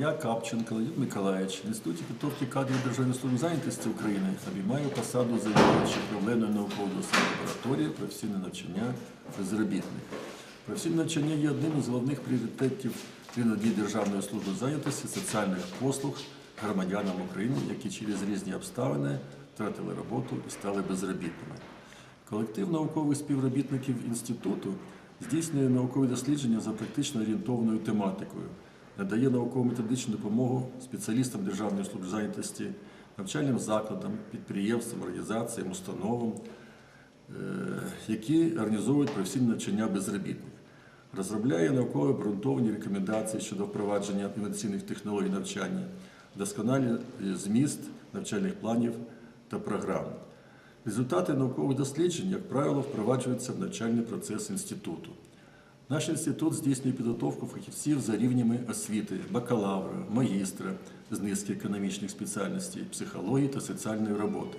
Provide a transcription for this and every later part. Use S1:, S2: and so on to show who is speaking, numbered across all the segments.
S1: Я Капченко Леонід Миколаївич в Інституті підготовки кадрів Державної служби зайнятості України обіймаю посаду завідувача проблемної науково-дослідної лабораторії професійне навчання безробітних. Професійне навчання є одним із головних пріоритетів при Державної служби зайнятості соціальних послуг громадянам України, які через різні обставини втратили роботу і стали безробітними. Колектив наукових співробітників інституту здійснює наукові дослідження за практично орієнтованою тематикою, надає науково-методичну допомогу спеціалістам Державної служби зайнятості, навчальним закладам, підприємствам, організаціям, установам, е, які організовують професійне навчання безробітних. Розробляє науково обґрунтовані рекомендації щодо впровадження інноваційних технологій навчання, вдосконалює зміст навчальних планів та програм. Результати наукових досліджень, як правило, впроваджуються в навчальний процес інституту. Наш інститут здійснює підготовку фахівців за рівнями освіти, бакалавра, магістра з низки економічних спеціальностей, психології та соціальної роботи.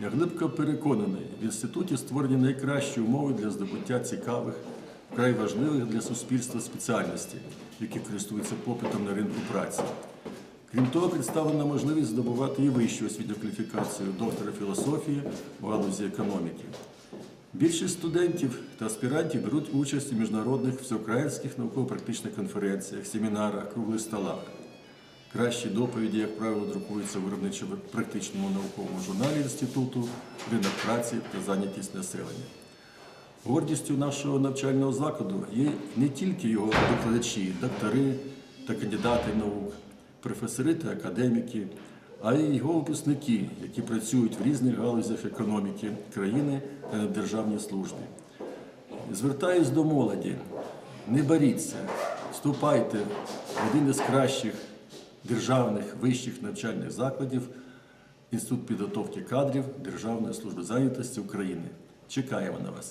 S1: Я глибоко переконаний, в інституті створені найкращі умови для здобуття цікавих, вкрай важливих для суспільства спеціальностей, які користуються попитом на ринку праці. Крім того, представлена можливість здобувати і вищу освітню кваліфікацію доктора філософії в галузі економіки. Більшість студентів та аспірантів беруть участь у міжнародних всеукраїнських науково-практичних конференціях, семінарах, круглих столах. Кращі доповіді, як правило, друкуються в виробничо-практичному науковому журналі інституту, ринок праці та зайнятість населення. Гордістю нашого навчального закладу є не тільки його викладачі, доктори та кандидати наук, професори та академіки, а й його випускники, які працюють в різних галузях економіки країни та на державній службі. Звертаюсь до молоді, не боріться, вступайте в один із кращих державних вищих навчальних закладів Інститут підготовки кадрів Державної служби зайнятості України. Чекаємо на вас.